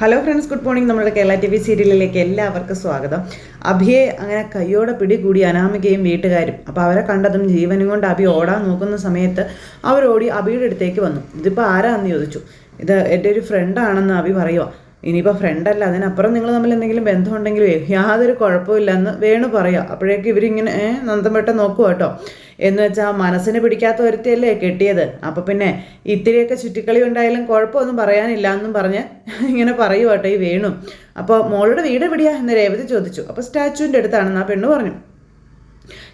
Hello friends good morning നമ്മുടെ Kerala T V സീരിയലിലേക്ക് എല്ലാവർക്കും സ്വാഗതം. അഭിയെ അങ്ങനെ കയ്യോടെ പിടികൂടി അനാമികയും വീട്ടുകാരും. അപ്പോൾ അവരെ കണ്ടതും ജീവനും കൊണ്ട് അഭി ഓടാൻ നോക്കുന്ന സമയത്ത് അവരോടി അഭിയുടെ അടുത്തേക്ക് വന്നു. ഇതിപ്പോൾ ആരാന്ന് ചോദിച്ചു? ഇത് എന്റെ ഒരു ഫ്രണ്ടാണെന്ന് അഭി പറയുക ഇനിയിപ്പോൾ ഫ്രണ്ടല്ല അതിനപ്പുറം നിങ്ങൾ തമ്മിൽ എന്തെങ്കിലും ബന്ധമുണ്ടെങ്കിലേ യാതൊരു കുഴപ്പമില്ലെന്ന് വേണു പറയാം. അപ്പോഴേക്കും ഇവരിങ്ങനെ നന്തം വെട്ടം നോക്കുക കേട്ടോ. എന്ന് വെച്ചാൽ മനസ്സിന് പിടിക്കാത്ത ഒരുത്തിയല്ലേ കെട്ടിയത്. അപ്പോൾ പിന്നെ ഇത്തിരിയൊക്കെ ചുറ്റിക്കളി ഉണ്ടായാലും കുഴപ്പമൊന്നും പറയാനില്ല എന്നും പറഞ്ഞ് ഇങ്ങനെ പറയൂ കേട്ടോ ഈ വേണു. അപ്പോൾ മോളുടെ വീട് എവിടെയാ എന്ന് രേവതി ചോദിച്ചു. അപ്പോൾ സ്റ്റാച്ചുവിന്റെ അടുത്താണെന്ന് ആ പെണ്ണ് പറഞ്ഞു.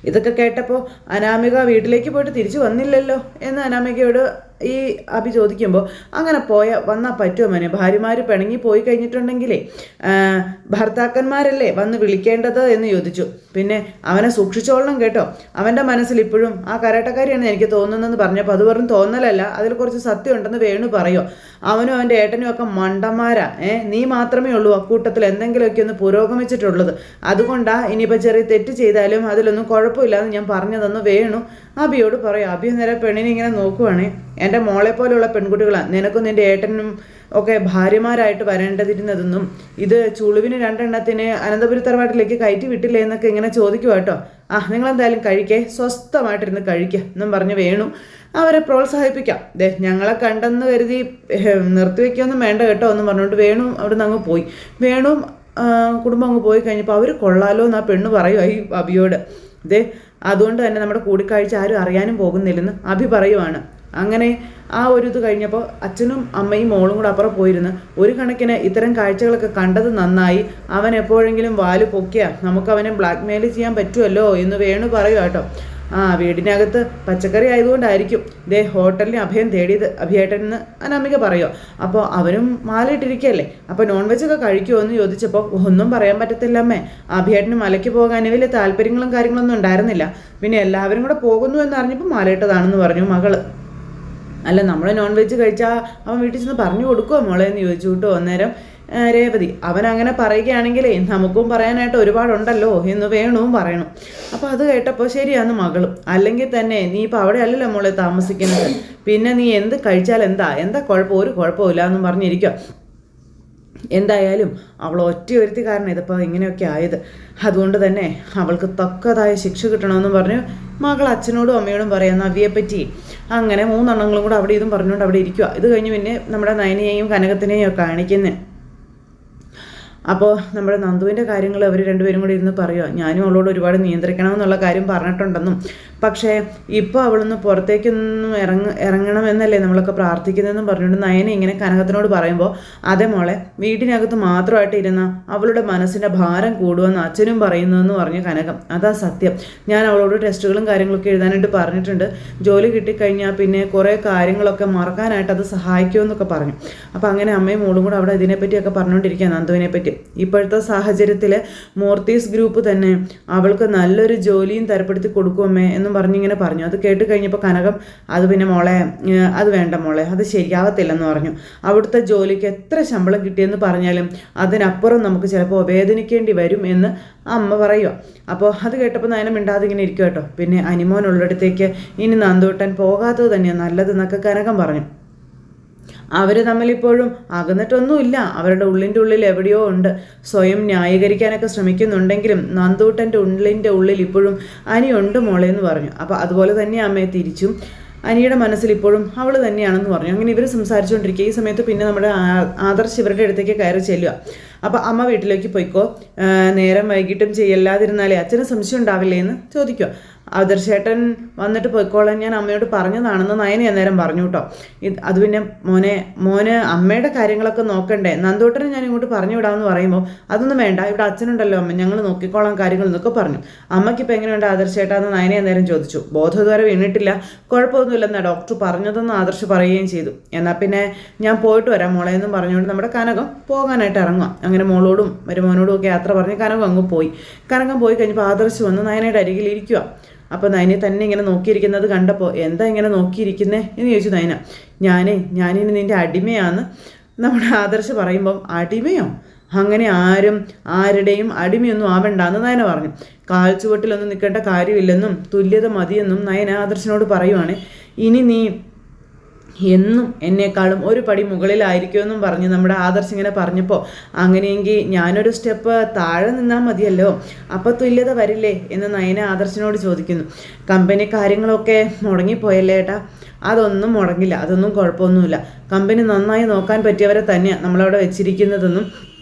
ഇതൊക്കെ കേട്ടപ്പോൾ അനാമിക വീട്ടിലേക്ക് പോയിട്ട് തിരിച്ചു വന്നില്ലല്ലോ എന്ന് അനാമികയോട് ഈ അഭി ചോദിക്കുമ്പോൾ അങ്ങനെ പോയ വന്നാൽ പറ്റുമോ മോനെ? ഭാര്യമാർ പിണങ്ങി പോയി കഴിഞ്ഞിട്ടുണ്ടെങ്കിലേ ഭർത്താക്കന്മാരല്ലേ വന്ന് വിളിക്കേണ്ടത്? എന്ന് ചോദിച്ചു. പിന്നെ അവനെ സൂക്ഷിച്ചോളണം കേട്ടോ. അവന്റെ മനസ്സിൽ ഇപ്പോഴും ആ കരാട്ടക്കാരിയാണ് എനിക്ക് തോന്നുന്നതെന്ന് പറഞ്ഞപ്പോൾ അത് വെറും തോന്നലല്ല അതിൽ കുറച്ച് സത്യമുണ്ടെന്ന് വേണു പറയോ. അവനും അവന്റെ ഏട്ടനും ഒക്കെ മണ്ടന്മാരാ ഏ? നീ മാത്രമേ ഉള്ളൂ അക്കൂട്ടത്തിൽ എന്തെങ്കിലുമൊക്കെ ഒന്ന് പുരോഗമിച്ചിട്ടുള്ളത്. അതുകൊണ്ടാണ് ഇനിയിപ്പോൾ ചെറിയ തെറ്റ് ചെയ്താലും അതിലൊന്നും കുഴപ്പമില്ലാന്ന് ഞാൻ പറഞ്ഞതെന്ന് വേണു. അബിയോട് പറയും അബി നേരെ പെണ്ണിനെ ഇങ്ങനെ നോക്കുവാണേ? എന്റെ മോളെ പോലെയുള്ള പെൺകുട്ടികളാണ് നിനക്കും നിന്റെ ഏട്ടനും ഒക്കെ ഭാര്യമാരായിട്ട് വരേണ്ടതിരുന്നതെന്നും ഇത് ചുളുവിന് രണ്ടെണ്ണത്തിന് അനന്തപുരത്തറവാട്ടിലേക്ക് കയറ്റി വിട്ടില്ലേ എന്നൊക്കെ ഇങ്ങനെ ചോദിക്കുക കേട്ടോ. ആ നിങ്ങളെന്തായാലും കഴിക്കേ. സ്വസ്ഥമായിട്ടിരുന്ന് കഴിക്കുക എന്നും പറഞ്ഞ് വേണു. അവരെ പ്രോത്സാഹിപ്പിക്കാം. ദേ ഞങ്ങളെ കണ്ടെന്ന് കരുതി നിർത്തിവെക്കൊന്നും വേണ്ട കേട്ടോ എന്നും പറഞ്ഞുകൊണ്ട് വേണു അവിടെ നിന്ന് അങ്ങ് പോയി. വേണു കുടുംബം അങ്ങ് പോയി കഴിഞ്ഞപ്പോൾ അവർ കൊള്ളാലോ എന്ന് ആ പെണ്ണ് പറയും ഈ അബിയോട്. ദേ അതുകൊണ്ട് തന്നെ നമ്മുടെ കൂടിക്കാഴ്ച ആരും അറിയാനും പോകുന്നില്ലെന്ന് അഭി പറയുവാണ്. അങ്ങനെ ആ ഒരു ഇത് കഴിഞ്ഞപ്പോൾ അച്ഛനും അമ്മയും മോളും കൂടെ അപ്പുറം പോയിരുന്ന് ഒരു കണക്കിന് ഇത്തരം കാഴ്ചകളൊക്കെ കണ്ടത് നന്നായി. അവൻ എപ്പോഴെങ്കിലും വാൽ പൊക്കിയാ. നമുക്ക് അവനെ ബ്ലാക്ക് മെയിൽ ചെയ്യാൻ പറ്റുമല്ലോ എന്ന് വേണു പറയുക കേട്ടോ. ആ വീടിനകത്ത് പച്ചക്കറി ആയതുകൊണ്ടായിരിക്കും. ദേ ഹോട്ടലിന് അഭയം തേടിയത് അഭിയേട്ടൻ എന്ന് അനാമിക പറയുമോ അപ്പോൾ അവനും മാലയിട്ടിരിക്കുകയല്ലേ അപ്പോൾ നോൺ വെജ് ഒക്കെ കഴിക്കുമോ എന്ന് ചോദിച്ചപ്പോൾ ഒന്നും പറയാൻ പറ്റത്തില്ല അമ്മേ. അഭിയേട്ടന് മലയ്ക്ക് പോകാൻ വലിയ താല്പര്യങ്ങളും കാര്യങ്ങളൊന്നും ഉണ്ടായിരുന്നില്ല. പിന്നെ എല്ലാവരും കൂടെ പോകുന്നു എന്നറിഞ്ഞപ്പോൾ മാലയിട്ടതാണെന്ന് പറഞ്ഞു മകൾ. അല്ല നമ്മൾ നോൺ വെജ് കഴിച്ചാൽ അവൻ വീട്ടിൽ ചെന്ന് പറഞ്ഞു കൊടുക്കുമോ മോളെ എന്ന് ചോദിച്ചു കേട്ടോ അന്നേരം രേവതി. അവൻ അങ്ങനെ പറയുകയാണെങ്കിലേ നമുക്കും പറയാനായിട്ട് ഒരുപാടുണ്ടല്ലോ എന്ന് വേണവും പറയണം. അപ്പോൾ അത് കേട്ടപ്പോൾ ശരിയാന്ന് മകളും. അല്ലെങ്കിൽ തന്നെ നീ ഇപ്പോൾ അവിടെ അല്ലല്ലോ മോളെ താമസിക്കുന്നത്. പിന്നെ നീ എന്ത് കഴിച്ചാൽ എന്താ? എന്താ കുഴപ്പം? ഒരു കുഴപ്പമില്ല എന്നും പറഞ്ഞിരിക്കുക എന്തായാലും അവൾ ഒറ്റ ഒരുത്തി കാരണം ഇതിപ്പോൾ ഇങ്ങനെയൊക്കെ ആയത്. അതുകൊണ്ട് തന്നെ അവൾക്ക് തക്കതായ ശിക്ഷ കിട്ടണമെന്ന് പറഞ്ഞ് മകൾ അച്ഛനോടും അമ്മയോടും പറയാം നവ്യയെ പറ്റി അങ്ങനെ മൂന്നെണ്ണങ്ങളും കൂടെ അവിടെ ഇതും പറഞ്ഞുകൊണ്ട് അവിടെ ഇരിക്കുക ഇത് കഴിഞ്ഞ് പിന്നെ നമ്മുടെ നയനയെയും കനകത്തിനെയും കാണിക്കുന്നത് അപ്പോൾ നമ്മുടെ നന്ദുവിന്റെ കാര്യങ്ങൾ അവർ രണ്ടുപേരും കൂടി ഇരുന്ന് പറയുക ഞാനും അവളോട് ഒരുപാട് നിയന്ത്രിക്കണം എന്നുള്ള കാര്യം പറഞ്ഞിട്ടുണ്ടെന്നും. പക്ഷേ ഇപ്പോൾ അവളൊന്ന് പുറത്തേക്കൊന്നും ഇറങ്ങ ഇറങ്ങണമെന്നല്ലേ നമ്മളൊക്കെ പ്രാർത്ഥിക്കുന്നതെന്നും പറഞ്ഞുകൊണ്ട് നയനെ ഇങ്ങനെ കനകത്തിനോട് പറയുമ്പോൾ അതേ മോളെ വീട്ടിനകത്ത് മാത്രമായിട്ട് ഇരുന്ന അവളുടെ മനസ്സിന്റെ ഭാരം കൂടുമെന്ന് അച്ഛനും പറയുന്നതെന്ന് പറഞ്ഞു കനകം. അതാ സത്യം. ഞാൻ അവളോട് ടെസ്റ്റുകളും കാര്യങ്ങളൊക്കെ എഴുതാനായിട്ട് പറഞ്ഞിട്ടുണ്ട്. ജോലി കിട്ടിക്കഴിഞ്ഞാൽ പിന്നെ കുറേ കാര്യങ്ങളൊക്കെ മറക്കാനായിട്ട് അത് സഹായിക്കുമെന്നൊക്കെ പറഞ്ഞു. അപ്പോൾ അങ്ങനെ അമ്മയും മോളും കൂടെ അവിടെ ഇതിനെപ്പറ്റിയൊക്കെ പറഞ്ഞുകൊണ്ടിരിക്കുക നന്ദുവിനെ പറ്റി ഇപ്പോഴത്തെ സാഹചര്യത്തിൽ മോർത്തീസ് ഗ്രൂപ്പ് തന്നെ അവൾക്ക് നല്ലൊരു ജോലിയും തരപ്പെടുത്തി കൊടുക്കുമേ എന്നും പറഞ്ഞിങ്ങനെ പറഞ്ഞു. അത് കേട്ട് കഴിഞ്ഞപ്പോൾ കനകം അത് പിന്നെ മോളെ അത് വേണ്ട മോളെ അത് ശരിയാവത്തില്ലെന്ന് പറഞ്ഞു. അവിടുത്തെ ജോലിക്ക് എത്ര ശമ്പളം കിട്ടിയെന്ന് പറഞ്ഞാലും അതിനപ്പുറം നമുക്ക് ചിലപ്പോൾ വേദനിക്കേണ്ടി വരും എന്ന് അമ്മ പറയുക അപ്പോൾ അത് കേട്ടപ്പോൾ നയന മിണ്ടാതെ ഇങ്ങനെ ഇരിക്കും കേട്ടോ. പിന്നെ അനിമോനുള്ളിടത്തേക്ക് ഇനി നന്ദൂട്ടൻ പോകാത്തത് തന്നെയാണ് നല്ലതെന്നൊക്കെ കനകം പറഞ്ഞു. അവർ തമ്മിലിപ്പോഴും അകന്നിട്ടൊന്നുമില്ല. അവരുടെ ഉള്ളിന്റെ ഉള്ളിൽ എവിടെയോ ഉണ്ട്. സ്വയം ന്യായീകരിക്കാനൊക്കെ ശ്രമിക്കുന്നുണ്ടെങ്കിലും നന്ദൂട്ടന്റെ ഉള്ളിന്റെ ഉള്ളിൽ ഇപ്പോഴും അനിയുണ്ട് മോളെ എന്ന് പറഞ്ഞു. അപ്പോൾ അതുപോലെ തന്നെ അമ്മയെ തിരിച്ചും അനിയുടെ മനസ്സിൽ ഇപ്പോഴും അവൾ തന്നെയാണെന്ന് പറഞ്ഞു. അങ്ങനെ ഇവർ സംസാരിച്ചുകൊണ്ടിരിക്കുക. ഈ സമയത്ത് പിന്നെ നമ്മുടെ ആദർശ് ഇവരുടെ അടുത്തേക്ക് കയറി ചെല്ലുക. അപ്പോൾ അമ്മ വീട്ടിലേക്ക് പോയിക്കോ. നേരം വൈകിട്ടും ചെയ്യല്ലാതിരുന്നാലേ അച്ഛന് സംശയം ഉണ്ടാവില്ലേ എന്ന് ചോദിക്കുക ആദർശേട്ടൻ വന്നിട്ട് പോയിക്കോളാൻ ഞാൻ അമ്മയോട് പറഞ്ഞതാണെന്ന് നയനി അന്നേരം പറഞ്ഞു കേട്ടോ അത് പിന്നെ മോനെ മോന് അമ്മയുടെ കാര്യങ്ങളൊക്കെ നോക്കണ്ടേ. നന്ദോട്ടനെ ഞാൻ ഇങ്ങോട്ട് പറഞ്ഞു വിടാമെന്ന് പറയുമ്പോൾ അതൊന്നും വേണ്ട ഇവിടെ അച്ഛനുണ്ടല്ലോ അമ്മ ഞങ്ങൾ നോക്കിക്കോളാം കാര്യങ്ങൾ എന്നൊക്കെ പറഞ്ഞു. അമ്മയ്ക്ക് ഇപ്പം എങ്ങനെയുണ്ട് ആദർശേട്ടാന്ന് നയനെ അന്നേരം ചോദിച്ചു. ബോധദ്വാര വീണിട്ടില്ല. കുഴപ്പമൊന്നുമില്ലെന്നാ ഡോക്ടർ പറഞ്ഞതെന്ന് ആദർശ് പറയുകയും ചെയ്തു. എന്നാൽ പിന്നെ ഞാൻ പോയിട്ട് വരാം മോളെ എന്നും പറഞ്ഞുകൊണ്ട് നമ്മുടെ കനകം പോകാനായിട്ട് ഇറങ്ങുക അങ്ങനെ മോളോടും മരുമോനോടും ഒക്കെ യാത്ര പറഞ്ഞ് കനകം അങ്ങ് പോയി. കനകം പോയി കഴിഞ്ഞപ്പോൾ ആദർശ് വന്ന് നയനയുടെ അരികിൽ ഇരിക്കുക അപ്പോൾ നയനെ തന്നെ ഇങ്ങനെ നോക്കിയിരിക്കുന്നത് കണ്ടപ്പോൾ എന്താ ഇങ്ങനെ നോക്കിയിരിക്കുന്നേ എന്ന് ചോദിച്ചു നയന. ഞാനേ ഞാനിനി നിന്റെ അടിമയാന്ന് നമ്മുടെ ആദർശ് പറയുമ്പം അടിമയോ? അങ്ങനെ ആരും ആരുടെയും അടിമയൊന്നും ആവണ്ടെന്ന് നയന പറഞ്ഞു. കാൽച്ചുവട്ടിലൊന്നും നിൽക്കേണ്ട കാര്യമില്ലെന്നും തുല്യത മതിയെന്നും നയന ആദർശനോട് പറയുവാണ്. ഇനി നീ എന്നും എന്നെക്കാളും ഒരു പടി മുകളിലായിരിക്കുമെന്നും പറഞ്ഞ് നമ്മുടെ ആദർശ് ഇങ്ങനെ പറഞ്ഞപ്പോൾ അങ്ങനെയെങ്കിൽ ഞാനൊരു സ്റ്റെപ്പ് താഴെ നിന്നാൽ മതിയല്ലോ? അപ്പോൾ തുല്യത വരില്ലേ? എന്ന് നയന ആദർശിനോട് ചോദിക്കുന്നു. കമ്പനി കാര്യങ്ങളൊക്കെ മുടങ്ങിപ്പോയല്ലേ ഏട്ടാ? അതൊന്നും മുടങ്ങില്ല. അതൊന്നും കുഴപ്പമൊന്നുമില്ല. കമ്പനി നന്നായി നോക്കാൻ പറ്റിയവരെ തന്നെയാണ് നമ്മളവിടെ വെച്ചിരിക്കുന്നതെന്നും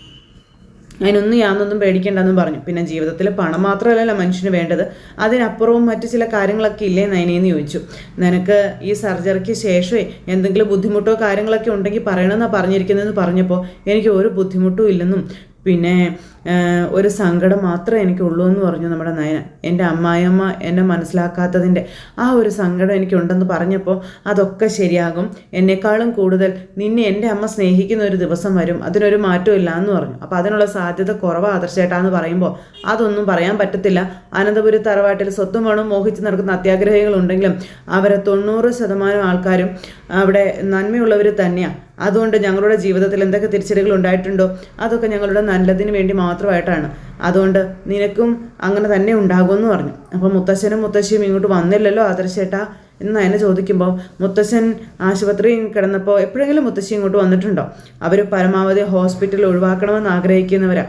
അതിനൊന്നും യാതൊന്നും പേടിക്കേണ്ടെന്നും പറഞ്ഞു. പിന്നെ ജീവിതത്തിൽ പണം മാത്രമല്ലല്ലോ മനുഷ്യന് വേണ്ടത്. അതിനപ്പുറവും മറ്റു ചില കാര്യങ്ങളൊക്കെ ഇല്ലേ നയനേന്ന് ചോദിച്ചു. നിനക്ക് ഈ സർജറിക്ക് ശേഷമേ എന്തെങ്കിലും ബുദ്ധിമുട്ടോ കാര്യങ്ങളൊക്കെ ഉണ്ടെങ്കിൽ പറയണമെന്നാണ് പറഞ്ഞിരിക്കുന്നതെന്ന് പറഞ്ഞപ്പോൾ എനിക്ക് ഒരു ബുദ്ധിമുട്ടും ഇല്ലെന്നും. പിന്നെ ഒരു സങ്കടം മാത്രമേ എനിക്കുള്ളൂ എന്ന് പറഞ്ഞു നമ്മുടെ നയന. എന്റെ അമ്മായിയമ്മ എന്നെ മനസ്സിലാക്കാത്തതിന്റെ ആ ഒരു സങ്കടം എനിക്കുണ്ടെന്ന് പറഞ്ഞപ്പോൾ അതൊക്കെ ശരിയാകും. എന്നെക്കാളും കൂടുതൽ നിന്നെ എന്റെ അമ്മ സ്നേഹിക്കുന്ന ഒരു ദിവസം വരും. അതിനൊരു മാറ്റമില്ല എന്ന് പറഞ്ഞു. അപ്പോൾ അതിനുള്ള സാധ്യത കുറവ് ആദർശേട്ടാന്ന് പറയുമ്പോൾ. അതൊന്നും പറയാൻ പറ്റത്തില്ല. അനന്തപുരി തറവാട്ടിൽ സ്വത്തും വേണം മോഹിച്ച് നടക്കുന്ന അത്യാഗ്രഹികളുണ്ടെങ്കിലും അവരെ തൊണ്ണൂറ് ശതമാനം ആൾക്കാരും അവിടെ നന്മയുള്ളവർ തന്നെയാണ് അതുകൊണ്ട് ഞങ്ങളുടെ ജീവിതത്തിൽ എന്തൊക്കെ തിരിച്ചടികൾ ഉണ്ടായിട്ടുണ്ടോ? അതൊക്കെ ഞങ്ങളുടെ നല്ലതിന് വേണ്ടി മാത്രമായിട്ടാണ്. അതുകൊണ്ട് നിനക്കും അങ്ങനെ തന്നെ ഉണ്ടാകുമെന്ന് പറഞ്ഞു. അപ്പോൾ മുത്തശ്ശനും മുത്തശ്ശിയും ഇങ്ങോട്ട് വന്നില്ലല്ലോ ആദർശേട്ടാ എന്ന് എന്നെ ചോദിക്കുമ്പോൾ മുത്തശ്ശൻ ആശുപത്രിയിൽ കിടന്നപ്പോൾ എപ്പോഴെങ്കിലും മുത്തശ്ശി ഇങ്ങോട്ട് വന്നിട്ടുണ്ടോ? അവർ പരമാവധി ഹോസ്പിറ്റൽ ഒഴിവാക്കണമെന്ന് ആഗ്രഹിക്കുന്നവരാ.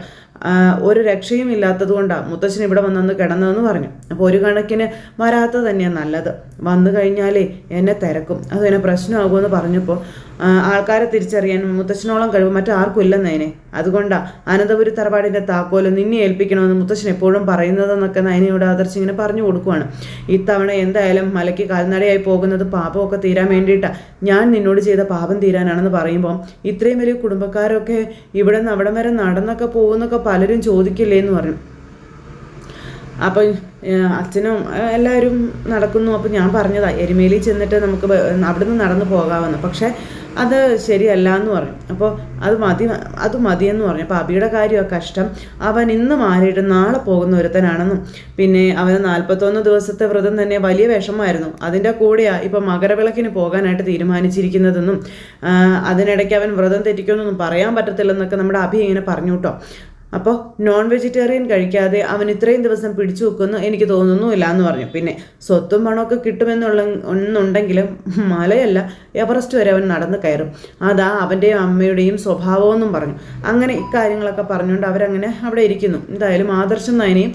ഒരു രക്ഷയും ഇല്ലാത്തത് കൊണ്ടാണ് മുത്തശ്ശൻ ഇവിടെ വന്നൊന്ന് കിടന്നതെന്ന് പറഞ്ഞു. അപ്പോൾ ഒരു കണക്കിന് വരാത്തത് തന്നെയാണ് നല്ലത്. വന്നു കഴിഞ്ഞാലേ എന്നെ തിരക്കും. അത് എന്നെ പ്രശ്നമാകുമെന്ന് പറഞ്ഞപ്പോൾ ആൾക്കാരെ തിരിച്ചറിയാൻ മുത്തച്ഛനോളം കഴിവ് മറ്റാർക്കും ഇല്ലെന്നതിനെ അതുകൊണ്ടാണ് അനന്തപുരി തറവാടിന്റെ താക്കോൽ നിന്നെ ഏൽപ്പിക്കണമെന്ന് മുത്തച്ഛൻ എപ്പോഴും പറയുന്നതെന്നൊക്കെ നയനയോട് ആദർശ് ഇങ്ങനെ പറഞ്ഞു കൊടുക്കുവാണ്. ഇത്തവണ എന്തായാലും മലയ്ക്ക് കാൽനടയായി പോകുന്നത് പാപമൊക്കെ തീരാൻ വേണ്ടിയിട്ടാണ് ഞാൻ നിന്നോട് ചെയ്ത പാപം തീരാനാണെന്ന് പറയുമ്പോൾ ഇത്രയും വലിയ കുടുംബക്കാരൊക്കെ ഇവിടെ നിന്ന് അവിടം വരെ നടന്നൊക്കെ പോകുന്നൊക്കെ പലരും ചോദിക്കില്ലേ എന്ന് പറഞ്ഞു. അപ്പം അച്ഛനും എല്ലാവരും നടക്കുന്നു. അപ്പം ഞാൻ പറഞ്ഞതാ എരുമേലി ചെന്നിട്ട് നമുക്ക് അവിടുന്ന് നടന്നു പോകാമെന്ന്. പക്ഷേ അത് ശരിയല്ല എന്ന് പറഞ്ഞു. അപ്പോൾ അത് മതി അത് മതിയെന്ന് പറഞ്ഞു. അപ്പോൾ അബിയുടെ കാര്യമാണ് കഷ്ടം. അവൻ ഇന്ന് മാറിയിട്ട് നാളെ പോകുന്ന ഒരുത്തനാണെന്നും. പിന്നെ അവന് നാൽപ്പത്തൊന്ന് ദിവസത്തെ വ്രതം തന്നെ വലിയ വിഷമമായിരുന്നു. അതിന്റെ കൂടെയാണ് ഇപ്പം മകരവിളക്കിന് പോകാനായിട്ട് തീരുമാനിച്ചിരിക്കുന്നതെന്നും അതിനിടയ്ക്ക് അവൻ വ്രതം തെറ്റിക്കുമെന്നൊന്നും പറയാൻ പറ്റത്തില്ലെന്നൊക്കെ നമ്മുടെ അഭി ഇങ്ങനെ പറഞ്ഞു കേട്ടോ അപ്പോൾ നോൺ വെജിറ്റേറിയൻ കഴിക്കാതെ അവൻ ഇത്രയും ദിവസം പിടിച്ചു വെക്കുന്നു എനിക്ക് തോന്നുന്നുമില്ല എന്ന് പറഞ്ഞു. പിന്നെ സ്വത്തും പണമൊക്കെ കിട്ടുമെന്നുള്ള ഒന്നുണ്ടെങ്കിലും മലയല്ല എവറസ്റ്റ് വരെ അവൻ നടന്ന് കയറും. അതാ അവന്റെയും അമ്മയുടെയും സ്വഭാവമെന്നും പറഞ്ഞു. അങ്ങനെ ഇക്കാര്യങ്ങളൊക്കെ പറഞ്ഞുകൊണ്ട് അവരങ്ങനെ അവിടെ ഇരിക്കുന്നു. എന്തായാലും ആദർശം നയനെയും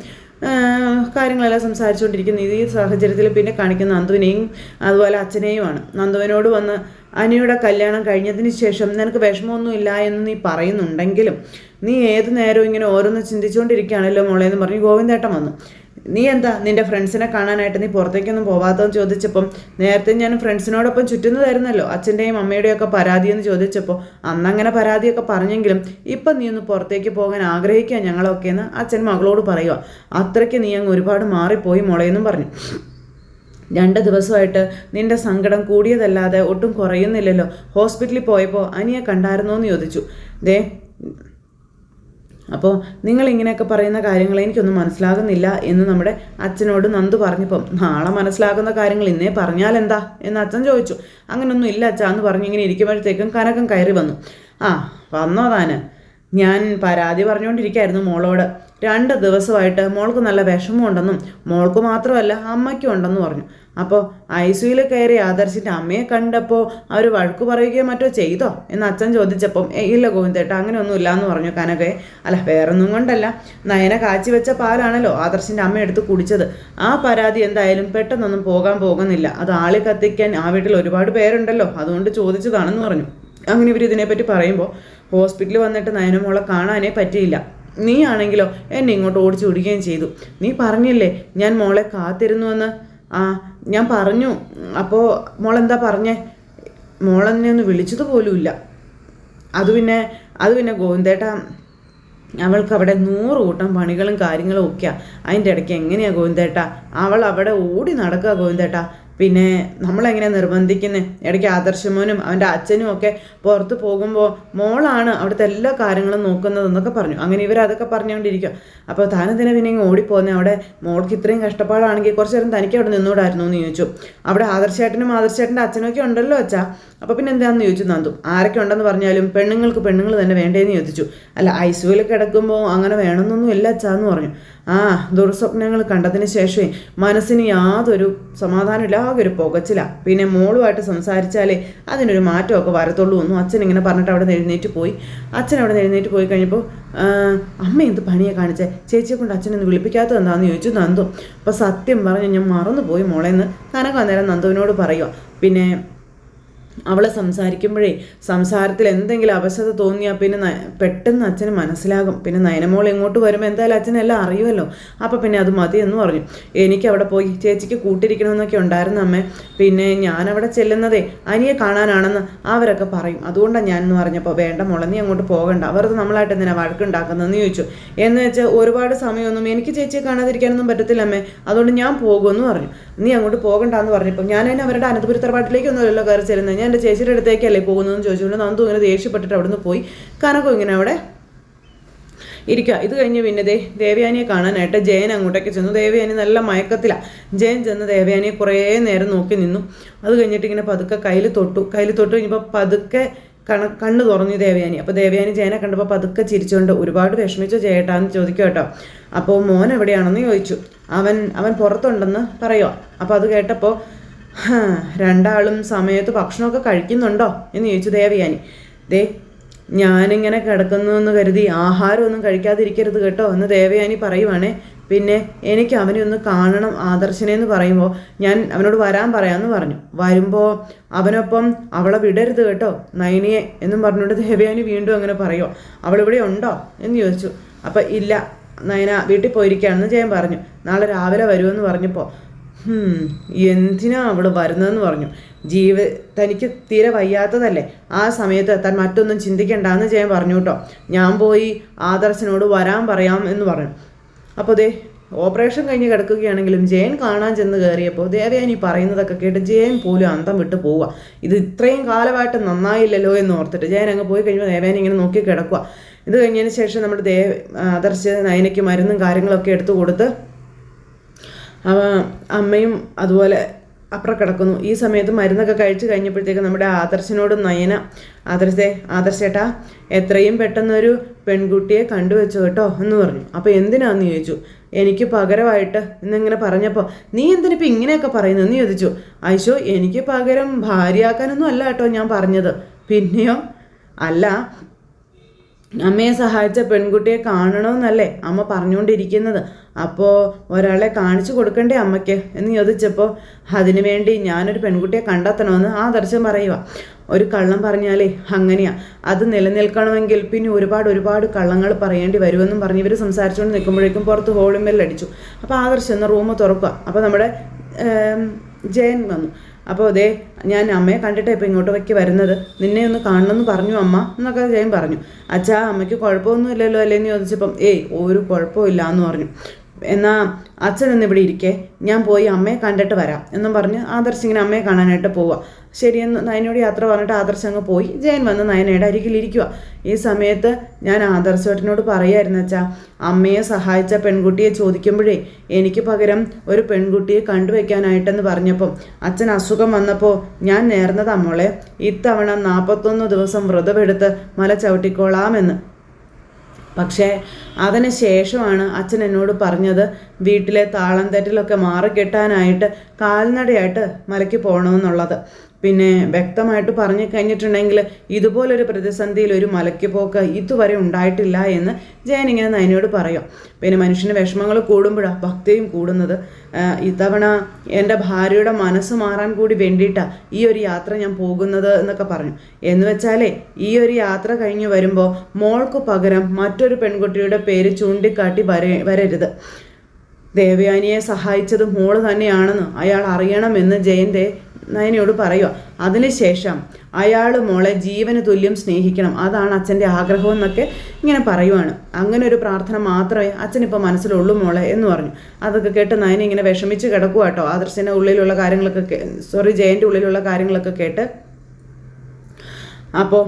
കാര്യങ്ങളെല്ലാം സംസാരിച്ചുകൊണ്ടിരിക്കുന്നു. ഈ സാഹചര്യത്തിൽ പിന്നെ കാണിക്കുന്ന നന്ദുവിനെയും അതുപോലെ അച്ഛനെയുമാണ്. നന്ദുവിനോട് വന്ന് അനിയുടെ കല്യാണം കഴിഞ്ഞതിന് ശേഷം നിനക്ക് വിഷമമൊന്നുമില്ല എന്ന് നീ പറയുന്നുണ്ടെങ്കിലും നീ ഏത് നേരവും ഇങ്ങനെ ഓരോന്ന് ചിന്തിച്ചുകൊണ്ടിരിക്കുകയാണല്ലോ മോളെ എന്ന് പറഞ്ഞ് ഗോവിന്ദേട്ടൻ വന്നു. നീ എന്താ? നിന്റെ ഫ്രണ്ട്സിനെ കാണാനായിട്ട് നീ പുറത്തേക്കൊന്നും പോവാത്തതെന്ന് ചോദിച്ചപ്പം നേരത്തെ ഞാൻ ഫ്രണ്ട്സിനോടൊപ്പം ചുറ്റുന്നതായിരുന്നല്ലോ. അച്ഛന്റെയും അമ്മയുടെയും ഒക്കെ പരാതിയെന്ന് ചോദിച്ചപ്പോൾ അന്നങ്ങനെ പരാതിയൊക്കെ പറഞ്ഞെങ്കിലും ഇപ്പം നീ ഒന്ന് പുറത്തേക്ക് പോകാൻ ആഗ്രഹിക്കുക ഞങ്ങളൊക്കെ എന്ന് അച്ഛൻ മകളോട് പറയുക. അത്രയ്ക്ക് നീ അങ്ങ് ഒരുപാട് മാറിപ്പോയി മുളയെന്നും പറഞ്ഞു. രണ്ട് ദിവസമായിട്ട് നിന്റെ സങ്കടം കൂടിയതല്ലാതെ ഒട്ടും കുറയുന്നില്ലല്ലോ. ഹോസ്പിറ്റലിൽ പോയപ്പോൾ അനിയെ കണ്ടായിരുന്നോ എന്ന് ചോദിച്ചു. ദേ അപ്പോൾ നിങ്ങൾ ഇങ്ങനെയൊക്കെ പറയുന്ന കാര്യങ്ങൾ എനിക്കൊന്നും മനസ്സിലാകുന്നില്ല എന്ന് നമ്മുടെ അച്ഛനോട് നന്ദു പറഞ്ഞപ്പം നാളെ മനസ്സിലാകുന്ന കാര്യങ്ങൾ ഇന്നേ പറഞ്ഞാൽ എന്താ എന്ന് അച്ഛൻ ചോദിച്ചു. അങ്ങനൊന്നും ഇല്ല അച്ഛാ എന്ന് പറഞ്ഞ് ഇങ്ങനെ ഇരിക്കുമ്പോഴത്തേക്കും കനകം കയറി വന്നു. ആ വന്നോ താന്? ഞാൻ പരാതി പറഞ്ഞുകൊണ്ടിരിക്കുകയായിരുന്നു മോളോട്. രണ്ട് ദിവസമായിട്ട് മോൾക്ക് നല്ല വിഷമമുണ്ടെന്നും മോൾക്ക് മാത്രമല്ല അമ്മയ്ക്കും ഉണ്ടെന്ന് പറഞ്ഞു. അപ്പോൾ ഐ സിയിൽ കയറി ആദർശിന്റെ അമ്മയെ കണ്ടപ്പോൾ അവർ വഴക്ക് പറയുകയോ മറ്റോ ചെയ്തോ? എന്ന് അച്ഛൻ ചോദിച്ചപ്പം ഇല്ല ഗോവിന്ദേട്ട അങ്ങനെയൊന്നും ഇല്ല എന്ന് പറഞ്ഞു കനകയെ അല്ല വേറൊന്നും കൊണ്ടല്ല. നയന കാച്ചി വെച്ച പാലാണല്ലോ ആദർശിന്റെ അമ്മ എടുത്ത് കുടിച്ചത്. ആ പരാതി എന്തായാലും പെട്ടെന്നൊന്നും പോകാൻ പോകുന്നില്ല. അത് ആളി കത്തിക്കാൻ ആ വീട്ടിൽ ഒരുപാട് പേരുണ്ടല്ലോ. അതുകൊണ്ട് ചോദിച്ചതാണെന്ന് പറഞ്ഞു. അങ്ങനെ ഇവർ ഇതിനെപ്പറ്റി പറയുമ്പോൾ ഹോസ്പിറ്റലിൽ വന്നിട്ട് നയനമോളെ കാണാനേ പറ്റിയില്ല. നീ ആണെങ്കിലോ എന്നെ ഇങ്ങോട്ട് ഓടിച്ചു വിടുകയും ചെയ്തു. നീ പറഞ്ഞില്ലേ ഞാൻ മോളെ കാത്തിരുന്നുവെന്ന്? ആ ഞാൻ പറഞ്ഞു. അപ്പോൾ മോളെന്താ പറഞ്ഞേ? മോളെന്നെ ഒന്ന് വിളിച്ചത് പോലുമില്ല അത് പിന്നെ അത് പിന്നെ ഗോവിന്ദേട്ട അവൾക്ക് അവിടെ നൂറ് കൂട്ടം പണികളും കാര്യങ്ങളും ഒക്കെയാണ് അതിന്റെ ഇടയ്ക്ക് എങ്ങനെയാണ് ഗോവിന്ദേട്ട? അവൾ അവിടെ ഓടി നടക്കുക ഗോവിന്ദേട്ട. പിന്നെ നമ്മളെങ്ങനെ നിർബന്ധിക്കുന്നത് ഇടയ്ക്ക് ആദർശമോനും അവന്റെ അച്ഛനും ഒക്കെ പുറത്ത് പോകുമ്പോൾ മോളാണ് അവിടുത്തെ എല്ലാ കാര്യങ്ങളും നോക്കുന്നതെന്നൊക്കെ പറഞ്ഞു. അങ്ങനെ ഇവരതൊക്കെ പറഞ്ഞുകൊണ്ടിരിക്കുക അപ്പോൾ താനെന്തിനാ പിന്നെ ഇങ്ങനെ ഓടിപ്പോകുന്നത് അവിടെ മോൾക്ക് ഇത്രയും കഷ്ടപ്പാടാണെങ്കിൽ കുറച്ച് നേരം തനിക്ക് അവിടെ നിന്നൂടായിരുന്നു എന്ന് ചോദിച്ചു. അവിടെ ആദർശേട്ടനും ആദർശേട്ടന്റെ അച്ഛനൊക്കെ ഉണ്ടല്ലോ അച്ഛാ. അപ്പോൾ പിന്നെ എന്താണെന്ന് ചോദിച്ചു നന്ദു? ആരൊക്കെ ഉണ്ടെന്ന് പറഞ്ഞാലും പെണ്ണുങ്ങൾക്ക് പെണ്ണുങ്ങൾ തന്നെ വേണ്ടേന്ന് ചോദിച്ചു. അല്ല ഐസുവിൽ കിടക്കുമ്പോൾ അങ്ങനെ വേണമെന്നൊന്നും ഇല്ല അച്ഛാന്ന് പറഞ്ഞു. ആ ദുർസ്വപ്നങ്ങൾ കണ്ടതിന് ശേഷമേ മനസ്സിന് യാതൊരു സമാധാനമില്ല ആകെ ഒരു പുകച്ചില്ല പിന്നെ മോളുമായിട്ട് സംസാരിച്ചാലേ അതിനൊരു മാറ്റമൊക്കെ വരത്തുള്ളൂ എന്നും അച്ഛൻ ഇങ്ങനെ പറഞ്ഞിട്ട് അവിടെ എഴുന്നേറ്റ് പോയി. അച്ഛൻ അവിടെ എഴുന്നേറ്റ് പോയി കഴിഞ്ഞപ്പോൾ അമ്മ എന്ത് പണിയെ കാണിച്ചേ? ചേച്ചിയെ കൊണ്ട് അച്ഛനൊന്ന് വിളിപ്പിക്കാത്തത് എന്താണെന്ന് ചോദിച്ചു നന്ദു. അപ്പോൾ സത്യം പറഞ്ഞ് ഞാൻ മറന്നുപോയി മോളേന്ന് കനക അന്നേരം നന്ദുവിനോട് പറയുക പിന്നെ അവൾ സംസാരിക്കുമ്പോഴേ സംസാരത്തിൽ എന്തെങ്കിലും അവശത തോന്നിയാൽ പിന്നെ പെട്ടെന്ന് അച്ഛന് മനസ്സിലാകും. പിന്നെ നയനമോൾ എങ്ങോട്ട് വരുമ്പോൾ എന്തായാലും അച്ഛനെല്ലാം അറിയുമല്ലോ അപ്പോൾ പിന്നെ അത് മതി എന്ന് പറഞ്ഞു. എനിക്ക് അവിടെ പോയി ചേച്ചിക്ക് കൂട്ടിരിക്കണമെന്നൊക്കെ ഉണ്ടായിരുന്നു അമ്മേ. പിന്നെ ഞാൻ അവിടെ ചെല്ലുന്നതേ അനിയെ കാണാനാണെന്ന് അവരൊക്കെ പറയും. അതുകൊണ്ടാണ് ഞാനെന്ന് പറഞ്ഞപ്പോൾ വേണ്ട മോളെ നീ അങ്ങോട്ട് പോകണ്ട. അവരത് നമ്മളായിട്ട് എന്തിനാ വഴക്കുണ്ടാക്കുന്നതെന്ന് ചോദിച്ചു. എന്ന് വെച്ചാൽ ഒരുപാട് സമയമൊന്നും എനിക്ക് ചേച്ചിയെ കാണാതിരിക്കാനൊന്നും പറ്റത്തില്ല അമ്മേ. അതുകൊണ്ട് ഞാൻ പോകുമെന്ന് പറഞ്ഞു. നീ അങ്ങോട്ട് പോകണ്ടെന്ന് പറഞ്ഞപ്പോൾ ഞാൻ തന്നെ അവരുടെ അനന്തപുരി തറവാട്ടിലേക്കൊന്നുമല്ലോ കയറി ചെല്ലുന്നത് ഞാൻ എന്റെ ചേച്ചിയുടെ അടുത്തേക്കല്ലേ പോകുന്നതെന്ന് ചോദിച്ചുകൊണ്ട് നന്ദു ഇങ്ങനെ ദേഷ്യപ്പെട്ടിട്ട് അവിടുന്ന് പോയി. കനകം ഇങ്ങനെ അവിടെ ഇരിക്കുക ഇത് കഴിഞ്ഞ് പിന്നെ ദേ ദേവയാനിയെ കാണാനായിട്ട് ജയൻ അങ്ങോട്ടേക്ക് ചെന്നു. ദേവയാനി നല്ല മയക്കത്തിലാണ് ജയൻ ചെന്ന് ദേവയാനിയെ കുറേ നേരം നോക്കി നിന്നു. അത് കഴിഞ്ഞിട്ട് ഇങ്ങനെ പതുക്കെ കയ്യിൽ തൊട്ടു. കയ്യിൽ തൊട്ട് കഴിഞ്ഞപ്പോൾ പതുക്കെ കണ കണ്ണ് തുറന്നു ദേവയാനി. അപ്പോൾ ദേവയാനി ജയനെ കണ്ടപ്പോൾ പതുക്കെ ചിരിച്ചുകൊണ്ട് ഒരുപാട് വിഷമിച്ച. ജയേട്ടാന്ന് ചോദിക്കും കേട്ടോ. അപ്പോൾ മോൻ എവിടെയാണെന്ന് ചോദിച്ചു. അവൻ അവൻ പുറത്തുണ്ടെന്ന് പറയുക അപ്പോൾ അത് കേട്ടപ്പോൾ "ഹാ, രണ്ടാളും സമയത്ത് ഭക്ഷണമൊക്കെ കഴിക്കുന്നുണ്ടോ? എന്ന് ചോദിച്ചു ദേവയാനി. ദേ ഞാനിങ്ങനെ കിടക്കുന്നു എന്ന് കരുതി ആഹാരമൊന്നും കഴിക്കാതിരിക്കരുത് കേട്ടോ എന്ന് ദേവയാനി പറയുവാണേ. പിന്നെ എനിക്ക് അവനെ ഒന്ന് കാണണം ആദർശനെ എന്ന് പറയുമ്പോൾ ഞാൻ അവനോട് വരാൻ പറയാമെന്ന് പറഞ്ഞു. വരുമ്പോൾ അവനൊപ്പം അവളെ വിടരുത് കേട്ടോ നയനിയെ എന്നും പറഞ്ഞുകൊണ്ട് ദേവയാനി വീണ്ടും അങ്ങനെ പറയുമോ അവളിവിടെ ഉണ്ടോ? എന്ന് ചോദിച്ചു. അപ്പം ഇല്ല നയന വീട്ടിൽ പോയിരിക്കുകയാണെന്ന് ജയൻ പറഞ്ഞു. നാളെ രാവിലെ വരുമെന്ന് പറഞ്ഞപ്പോൾ എന്തിനാ അവൾ വരുന്നതെന്ന് പറഞ്ഞു. ജീവ തനിക്ക് തീരെ വയ്യാത്തതല്ലേ? ആ സമയത്ത് താൻ മറ്റൊന്നും ചിന്തിക്കണ്ടെന്ന് ജയൻ പറഞ്ഞു കേട്ടോ. ഞാൻ പോയി ആദർശനോട് വരാൻ പറയാം എന്ന് പറഞ്ഞു. അപ്പോൾ ദേ ഓപ്പറേഷൻ കഴിഞ്ഞ് കിടക്കുകയാണെങ്കിലും ജയൻ കാണാൻ ചെന്ന് കയറിയപ്പോൾ ദേവയാനി പറയുന്നതൊക്കെ കേട്ട് ജയൻ പോലും അന്തം വിട്ട് പോവുക. ഇത് ഇത്രയും കാലമായിട്ട് നന്നായില്ലല്ലോ എന്ന് ഓർത്തിട്ട് ജയൻ അങ്ങ് പോയി കഴിയുമ്പോൾ ദേവയാനി ഇങ്ങനെ നോക്കി കിടക്കുക. ഇത് കഴിഞ്ഞതിന് ശേഷം നമ്മുടെ ദേവ് ആദർശ് നയനയ്ക്ക് മരുന്നും കാര്യങ്ങളൊക്കെ എടുത്തു കൊടുത്ത് അമ്മയും അതുപോലെ അപ്പുറം കിടക്കുന്നു. ഈ സമയത്ത് മരുന്നൊക്കെ കഴിച്ച് കഴിഞ്ഞപ്പോഴത്തേക്ക് നമ്മുടെ ആദർശനോട് നയന ആദർശേ ആദർശേട്ടാ എത്രയും പെട്ടെന്നൊരു പെൺകുട്ടിയെ കണ്ടുവച്ചു കേട്ടോ എന്ന് പറഞ്ഞു. അപ്പോൾ എന്തിനാന്ന്? ചോദിച്ചു. എനിക്ക് പകരമായിട്ട് എന്നിങ്ങനെ പറഞ്ഞപ്പോൾ നീ എന്തിനിപ്പോൾ ഇങ്ങനെയൊക്കെ പറയുന്നു? എന്ന് ചോദിച്ചു. ഐശോ എനിക്ക് പകരം ഭാര്യയാക്കാനൊന്നും അല്ല കേട്ടോ ഞാൻ പറഞ്ഞത്. പിന്നെയോ? അല്ല അമ്മയെ സഹായിച്ച പെൺകുട്ടിയെ കാണണമെന്നല്ലേ അമ്മ പറഞ്ഞുകൊണ്ടിരിക്കുന്നത്. അപ്പോൾ ഒരാളെ കാണിച്ചു കൊടുക്കണ്ടേ അമ്മയ്ക്ക്? എന്ന് ചോദിച്ചപ്പോൾ അതിനു വേണ്ടി ഞാനൊരു പെൺകുട്ടിയെ കണ്ടെത്തണമെന്ന് ആ ദർശനം പറയുക ഒരു കള്ളം പറഞ്ഞാലേ അങ്ങനെയാ. അത് നിലനിൽക്കണമെങ്കിൽ പിന്നെ ഒരുപാട് ഒരുപാട് കള്ളങ്ങൾ പറയേണ്ടി വരുമെന്നും പറഞ്ഞ് ഇവർ സംസാരിച്ചുകൊണ്ട് നിൽക്കുമ്പോഴേക്കും പുറത്ത് ഹോളിമെല്ലടിച്ചു അപ്പോൾ ആദർശം എന്ന റൂം തുറക്കുക അപ്പോൾ നമ്മുടെ ജയൻ വന്നു. അപ്പോൾ അതേ ഞാൻ അമ്മയെ കണ്ടിട്ട് ഇപ്പോൾ ഇങ്ങോട്ട് വയ്ക്ക് വരുന്നത്. നിന്നെ ഒന്ന് കാണണമെന്ന് പറഞ്ഞു അമ്മ എന്നൊക്കെ ജയൻ പറഞ്ഞു. അച്ഛാ അമ്മയ്ക്ക് കുഴപ്പമൊന്നുമില്ലല്ലോ അല്ലേന്ന് ചോദിച്ചപ്പം ഏയ് ഒരു കുഴപ്പമില്ല എന്ന് പറഞ്ഞു. എന്നാ അച്ഛൻ ഇവിടെ ഇരിക്കേ ഞാൻ പോയി അമ്മയെ കണ്ടിട്ട് വരാം എന്നും പറഞ്ഞ് ആദർശ് ഇങ്ങനെ അമ്മയെ കാണാനായിട്ട് പോവുക ശരിയെന്ന് നയനോട് യാത്ര പറഞ്ഞിട്ട് ആദർശ് അങ്ങ് പോയി. ജയൻ വന്ന് നയനയുടെ അരികിലിരിക്കുക ഈ സമയത്ത് ഞാൻ ആദർശേട്ടനോട് പറയായിരുന്നു വെച്ചാൽ അമ്മയെ സഹായിച്ച പെൺകുട്ടിയെ ചോദിക്കുമ്പോഴേ എനിക്ക് പകരം ഒരു പെൺകുട്ടിയെ കണ്ടുവയ്ക്കാനായിട്ടെന്ന് പറഞ്ഞപ്പം അച്ഛൻ അസുഖം വന്നപ്പോൾ ഞാൻ നേർന്നത് അമ്മോളെ ഇത്തവണ നാൽപ്പത്തൊന്ന് ദിവസം വ്രതമെടുത്ത് മല ചവിട്ടിക്കോളാമെന്ന്. പക്ഷേ അതിന് ശേഷമാണ് അച്ഛൻ എന്നോട് പറഞ്ഞത് വീട്ടിലെ താളം തെറ്റിലൊക്കെ മാറിക്കെട്ടാനായിട്ട് കാൽനടയായിട്ട് മലയ്ക്ക് പോകണമെന്നുള്ളത് പിന്നെ വ്യക്തമായിട്ട് പറഞ്ഞു കഴിഞ്ഞിട്ടുണ്ടെങ്കിൽ ഇതുപോലൊരു പ്രതിസന്ധിയിൽ ഒരു മലയ്ക്ക് പോക്ക് ഇതുവരെ ഉണ്ടായിട്ടില്ല എന്ന് ജയൻ ഇങ്ങനെ നയനോട് പറയും. പിന്നെ മനുഷ്യന് വിഷമങ്ങൾ കൂടുമ്പോഴാണ് ഭക്തിയും കൂടുന്നത്. ഇത്തവണ എന്റെ ഭാര്യയുടെ മനസ്സ് മാറാൻ കൂടി വേണ്ടിയിട്ടാണ് ഈ ഒരു യാത്ര ഞാൻ പോകുന്നത് എന്നൊക്കെ പറഞ്ഞു. എന്ന് വെച്ചാലേ ഈ ഒരു യാത്ര കഴിഞ്ഞ് വരുമ്പോൾ മോൾക്ക് പകരം മറ്റൊരു പെൺകുട്ടിയുടെ പേര് ചൂണ്ടിക്കാട്ടി വര വരരുത്. ദേവയാനിയെ സഹായിച്ചത് മോൾ തന്നെയാണെന്ന് അയാൾ അറിയണമെന്ന് ജയന്റെ നയനയോട് പറയുക. അതിനുശേഷം അയാൾ മോളെ ജീവന് തുല്യം സ്നേഹിക്കണം. അതാണ് അച്ഛന്റെ ആഗ്രഹം എന്നൊക്കെ ഇങ്ങനെ പറയുവാണ്. അങ്ങനെ ഒരു പ്രാർത്ഥന മാത്രമേ അച്ഛനിപ്പോൾ മനസ്സിലുള്ളൂ മോളെ എന്ന് പറഞ്ഞു. അതൊക്കെ കേട്ട് നയന ഇങ്ങനെ വിഷമിച്ച് കിടക്കുക കേട്ടോ ആദർശന്റെ ഉള്ളിലുള്ള കാര്യങ്ങളൊക്കെ സോറി ജയന്റെ ഉള്ളിലുള്ള കാര്യങ്ങളൊക്കെ കേട്ട്. അപ്പോൾ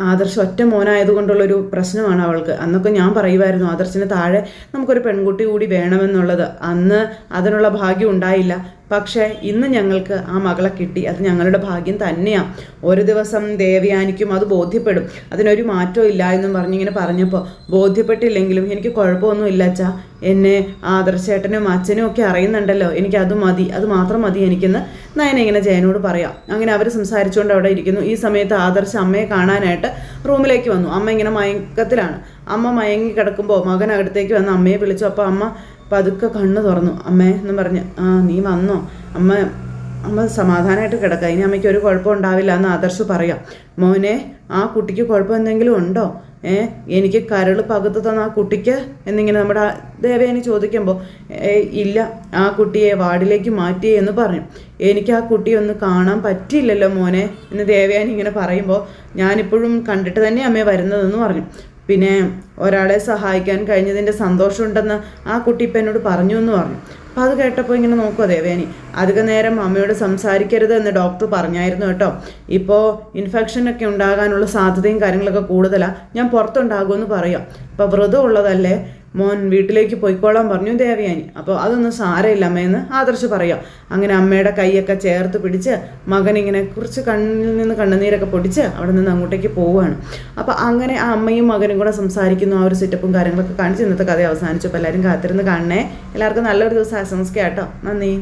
ആദർശ് ഒറ്റ മോനായതുകൊണ്ടുള്ളൊരു പ്രശ്നമാണ് അവൾക്ക്. അന്നൊക്കെ ഞാൻ പറയുമായിരുന്നു ആദർശിന് താഴെ നമുക്കൊരു പെൺകുട്ടി കൂടി വേണമെന്നുള്ളത്. അന്ന് അതിനുള്ള ഭാഗ്യം ഉണ്ടായില്ല. പക്ഷേ ഇന്ന് ഞങ്ങൾക്ക് ആ മകളെ കിട്ടി. അത് ഞങ്ങളുടെ ഭാഗ്യം തന്നെയാണ് ഒരു ദിവസം ദേവയാനിക്കും അത് ബോധ്യപ്പെടും. അതിനൊരു മാറ്റവും ഇല്ല എന്നും പറഞ്ഞിങ്ങനെ പറഞ്ഞപ്പോൾ ബോധ്യപ്പെട്ടില്ലെങ്കിലും എനിക്ക് കുഴപ്പമൊന്നും ഇല്ല അച്ഛാ. എന്നെ ആദർശേട്ടനും അച്ഛനും ഒക്കെ അറിയുന്നുണ്ടല്ലോ. എനിക്ക് അത് മതി. അത് മാത്രം മതി എനിക്കെന്ന് നയന ഇങ്ങനെ ജയനോട് പറയാം. അങ്ങനെ അവർ സംസാരിച്ചുകൊണ്ട് അവിടെ ഇരിക്കുന്നു. ഈ സമയത്ത് ആദർശ അമ്മയെ കാണാനായിട്ട് റൂമിലേക്ക് വന്നു. അമ്മ ഇങ്ങനെ മയക്കത്തിലാണ്. അമ്മ മയങ്ങി കിടക്കുമ്പോൾ മകൻ അടുത്തേക്ക് വന്ന് അമ്മയെ വിളിച്ചു. അപ്പോൾ അമ്മ പതുക്കെ കണ്ണ് തുറന്നു. അമ്മേ എന്ന് പറഞ്ഞ് ആ നീ വന്നോ? അമ്മ അമ്മ സമാധാനമായിട്ട് കിടക്കുക ഇനി അമ്മയ്ക്ക് ഒരു കുഴപ്പം ഉണ്ടാവില്ല എന്ന് ആദർശ് പറയാം. മോനെ ആ കുട്ടിക്ക് കുഴപ്പം എന്തെങ്കിലും ഉണ്ടോ? ഏ എനിക്ക് കരൾ പകുത്തു തന്ന ആ കുട്ടിക്ക്? എന്നിങ്ങനെ നമ്മുടെ ആ ദേവയാനി ചോദിക്കുമ്പോൾ ഇല്ല ആ കുട്ടിയെ വാർഡിലേക്ക് മാറ്റിയേ എന്ന് പറഞ്ഞു. എനിക്ക് ആ കുട്ടിയെ ഒന്ന് കാണാൻ പറ്റിയില്ലല്ലോ മോനെ. എന്ന് ദേവയാനി ഇങ്ങനെ പറയുമ്പോൾ ഞാനിപ്പോഴും കണ്ടിട്ട് തന്നെ അമ്മയെ വരുന്നതെന്ന് പറഞ്ഞു. പിന്നെ ഒരാളെ സഹായിക്കാൻ കഴിഞ്ഞതിന്റെ സന്തോഷമുണ്ടെന്ന് ആ കുട്ടി ഇപ്പം എന്നോട് പറഞ്ഞു എന്ന് പറഞ്ഞു. അപ്പം അത് കേട്ടപ്പോൾ ഇങ്ങനെ നോക്കുക ദേവേനി അധിക നേരം അമ്മയോട് സംസാരിക്കരുത് എന്ന് ഡോക്ടർ പറഞ്ഞായിരുന്നു കേട്ടോ. ഇപ്പോൾ ഇൻഫെക്ഷനൊക്കെ ഉണ്ടാകാനുള്ള സാധ്യതയും കാര്യങ്ങളൊക്കെ കൂടുതലാണ് ഞാൻ പുറത്തുണ്ടാകുമെന്ന് പറയാം. അപ്പോൾ വ്രതം ഉള്ളതല്ലേ? മോൻ വീട്ടിലേക്ക് പോയിക്കോളാൻ പറഞ്ഞു ദേവയാനി. അപ്പോൾ അതൊന്നും സാരമില്ല അമ്മയെന്ന് ആദർശ് പറയാം. അങ്ങനെ അമ്മയുടെ കൈയൊക്കെ ചേർത്ത് പിടിച്ച് മകൻ ഇങ്ങനെ കുറച്ച് കണ്ണിൽ നിന്ന് കണ്ണുനീരൊക്കെ പൊടിച്ച് അവിടെ നിന്ന് അങ്ങോട്ടേക്ക് പോവുകയാണ്. അപ്പോൾ അങ്ങനെ ആ അമ്മയും മകനും കൂടെ സംസാരിക്കുന്നു ആ ഒരു സെറ്റപ്പും കാര്യങ്ങളൊക്കെ കാണിച്ച് ഇന്നത്തെ കഥ അവസാനിച്ചു. അപ്പോൾ എല്ലാവരും കാത്തിരുന്ന് കാണണേ. എല്ലാവർക്കും നല്ലൊരു ദിവസം ആശംസിക്കാം കേട്ടോ. നന്ദി.